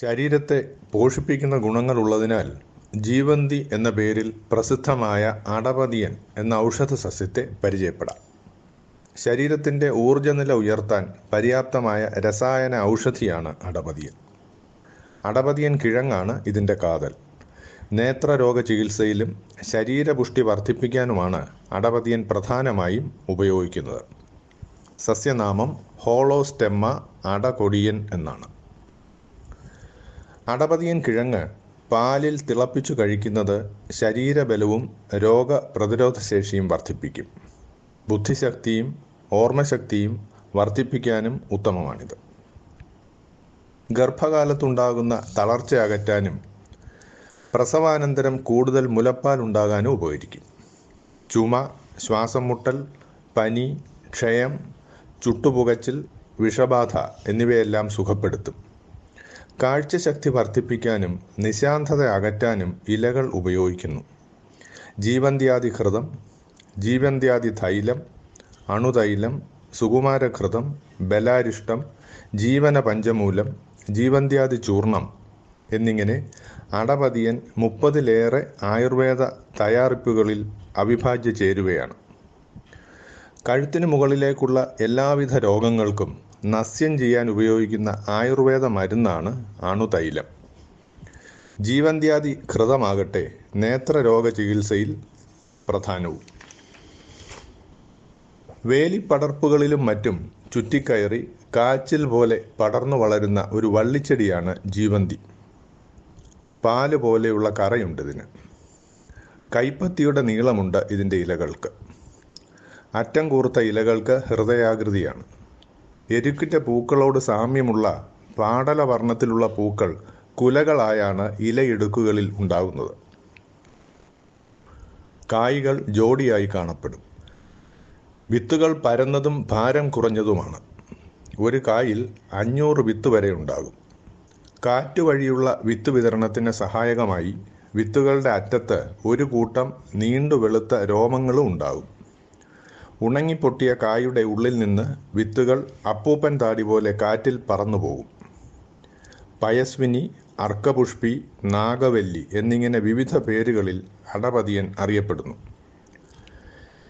ശരീരത്തെ പോഷിപ്പിക്കുന്ന ഗുണങ്ങളുള്ളതിനാൽ ജീവന്തി എന്ന പേരിൽ പ്രസിദ്ധമായ അടപതിയൻ എന്ന ഔഷധ സസ്യത്തെ പരിചയപ്പെടാം. ശരീരത്തിന്റെ ഊർജനില ഉയർത്താൻ പര്യാപ്തമായ രസായന ഔഷധിയാണ് അടപതിയൻ. അടപതിയൻ കിഴങ്ങാണ് ഇതിന്റെ കാതൽ. നേത്രരോഗ ചികിത്സയിലും ശരീരപുഷ്ടി വർദ്ധിപ്പിക്കാനുമാണ് അടപതിയൻ പ്രധാനമായും ഉപയോഗിക്കുന്നത്. സസ്യനാമം ഹോളോസ്റ്റെമ്മ അടകൊടിയൻ എന്നാണ്. അടപതിയൻ കിഴങ്ങ് പാലിൽ തിളപ്പിച്ചു കഴിക്കുന്നത് ശരീരബലവും രോഗപ്രതിരോധ ശേഷിയും വർദ്ധിപ്പിക്കും. ബുദ്ധിശക്തിയും ഓർമ്മശക്തിയും വർദ്ധിപ്പിക്കാനും ഉത്തമമാണിത്. ഗർഭകാലത്തുണ്ടാകുന്ന തളർച്ച അകറ്റാനും പ്രസവാനന്തരം കൂടുതൽ മുലപ്പാൽ ഉണ്ടാകാനും ഉപകരിക്കും. ചുമ ശ്വാസം മുട്ടൽ പനി ക്ഷയം ചുട്ടുപുകച്ചിൽ വിഷബാധ എന്നിവയെല്ലാം സുഖപ്പെടുത്തും. കാഴ്ചശക്തി വർദ്ധിപ്പിക്കാനും നിശാന്തത അകറ്റാനും ഇലകൾ ഉപയോഗിക്കുന്നു. ജീവന്ത്യാദി ഘൃതം ജീവന്ത്യാദി തൈലം അണുതൈലം സുകുമാരഘൃതം ബലാരിഷ്ടം ജീവന പഞ്ചമൂലം ജീവന്ത്യാദി ചൂർണം എന്നിങ്ങനെ അടപതിയൻ മുപ്പതിലേറെ ആയുർവേദ തയ്യാറിപ്പുകളിൽ അവിഭാജ്യ ചേരുവയാണ് കഴുത്തിന് മുകളിലേക്കുള്ള എല്ലാവിധ രോഗങ്ങൾക്കും നസ്യം ചെയ്യാൻ ഉപയോഗിക്കുന്ന ആയുർവേദ മരുന്നാണ് അണുതൈലം. ജീവന്ത്യാദി ഘൃതമാകട്ടെ നേത്രരോഗ ചികിത്സയിൽ പ്രധാനവും. വേലിപ്പടർപ്പുകളിലും മറ്റും ചുറ്റിക്കയറി കാച്ചിൽ പോലെ പടർന്നു വളരുന്ന ഒരു വള്ളിച്ചെടിയാണ് ജീവന്തി. പാൽ പോലെയുള്ള കറയുണ്ട് ഇതിന്. കൈപ്പത്തിയുടെ നീളമുണ്ട് ഇതിന്റെ ഇലകൾക്ക്. അറ്റം കൂർത്ത ഇലകൾക്ക് ഹൃദയാകൃതിയാണ്. എരുക്കിറ്റ പൂക്കളോട് സാമ്യമുള്ള പാടല വർണത്തിലുള്ള പൂക്കൾ കുലകളായാണ് ഇലയിടുക്കുകളിൽ ഉണ്ടാകുന്നത്. കായ്കൾ ജോഡിയായി കാണപ്പെടും. വിത്തുകൾ പരന്നതും ഭാരം കുറഞ്ഞതുമാണ്. ഒരു കായിൽ അഞ്ഞൂറ് വിത്ത് വരെ ഉണ്ടാകും. കാറ്റ് വഴിയുള്ള വിത്ത് വിതരണത്തിന് സഹായകമായി വിത്തുകളുടെ അറ്റത്ത് ഒരു കൂട്ടം നീണ്ടു വെളുത്ത രോമങ്ങളും ഉണ്ടാകും. ഉണങ്ങിപ്പൊട്ടിയ കായുടെ ഉള്ളിൽ നിന്ന് വിത്തുകൾ അപ്പൂപ്പൻ താടി പോലെ കാറ്റിൽ പറന്നുപോകും പയസ്വിനി അർക്കപുഷ്പി നാഗവല്ലി എന്നിങ്ങനെ വിവിധ പേരുകളിൽ അടപതിയൻ അറിയപ്പെടുന്നു.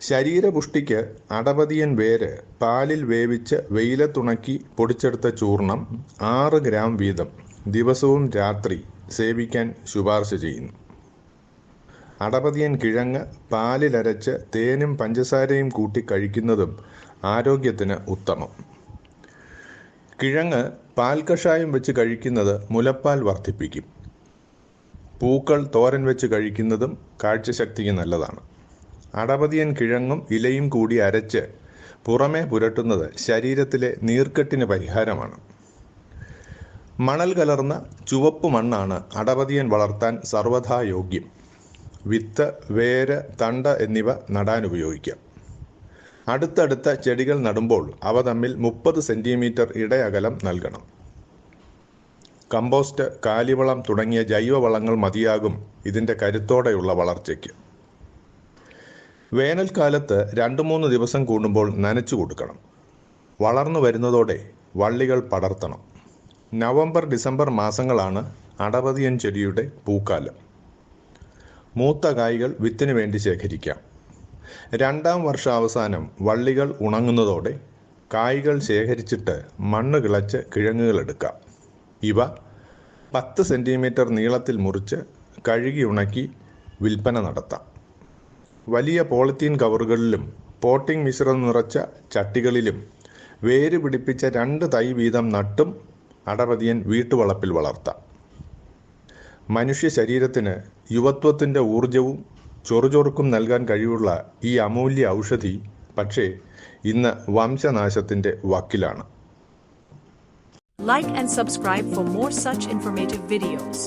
ശരീരപുഷ്ടിക്ക് അടപതിയൻ വേര് പാലിൽ വേവിച്ച് വെയിലത്തുണക്കി പൊടിച്ചെടുത്ത ചൂർണം ആറ് ഗ്രാം വീതം ദിവസവും രാത്രി സേവിക്കാൻ ശുപാർശ ചെയ്യുന്നു. അടപതിയൻ കിഴങ്ങ് പാലിലരച്ച് തേനും പഞ്ചസാരയും കൂട്ടി കഴിക്കുന്നതും ആരോഗ്യത്തിന് ഉത്തമം. കിഴങ്ങ് പാൽ കഷായം വെച്ച് കഴിക്കുന്നത് മുലപ്പാൽ വർദ്ധിപ്പിക്കും. പൂക്കൾ തോരൻ വെച്ച് കഴിക്കുന്നതും കാഴ്ചശക്തിക്ക് നല്ലതാണ്. അടപതിയൻ കിഴങ്ങും ഇലയും കൂടി അരച്ച് പുറമേ പുരട്ടുന്നത് ശരീരത്തിലെ നീർക്കെട്ടിന് പരിഹാരമാണ്. മണൽ കലർന്ന ചുവപ്പ് മണ്ണാണ് അടപതിയൻ വളർത്താൻ സർവഥാ യോഗ്യം. വിത്ത് വേര് തണ്ട് എന്നിവ നടാൻ ഉപയോഗിക്കാം. അടുത്തടുത്ത ചെടികൾ നടുമ്പോൾ അവ തമ്മിൽ മുപ്പത് സെന്റിമീറ്റർ ഇടയകലം നൽകണം. കമ്പോസ്റ്റ് കാലിവളം തുടങ്ങിയ ജൈവവളങ്ങൾ മതിയാകും ഇതിന്റെ കരുത്തോടെയുള്ള വളർച്ചയ്ക്ക്. വേനൽക്കാലത്ത് രണ്ട് മൂന്ന് ദിവസം കൂടുമ്പോൾ നനച്ചു കൊടുക്കണം. വളർന്നു വരുന്നതോടെ വള്ളികൾ പടർത്തണം. നവംബർ ഡിസംബർ മാസങ്ങളാണ് അടപതിയൻ ചെടിയുടെ പൂക്കാലം. മൂത്ത കായ്കൾ വിത്തിന് വേണ്ടി ശേഖരിക്കാം. രണ്ടാം വർഷാവസാനം വള്ളികൾ ഉണങ്ങുന്നതോടെ കായ്കൾ ശേഖരിച്ചിട്ട് മണ്ണ് കിളച്ച് കിഴങ്ങുകൾ എടുക്കാം. ഇവ പത്ത് സെന്റിമീറ്റർ നീളത്തിൽ മുറിച്ച് കഴുകി ഉണക്കി വിൽപ്പന നടത്താം. വലിയ പോളിത്തീൻ കവറുകളിലും പോട്ടിംഗ് മിശ്രം നിറച്ച ചട്ടികളിലും വേര് പിടിപ്പിച്ച രണ്ട് തൈ വീതം നട്ടും അടപതിയൻ വീട്ടുവളപ്പിൽ വളർത്താം. മനുഷ്യ ശരീരത്തിന് യുവത്വത്തിന്റെ ഊർജവും ചൊറുചൊറുക്കും നൽകാൻ കഴിവുള്ള ഈ അമൂല്യ ഔഷധി പക്ഷേ ഇന്ന് വംശനാശത്തിന്റെ വക്കിലാണ് like and subscribe for more such informative videos.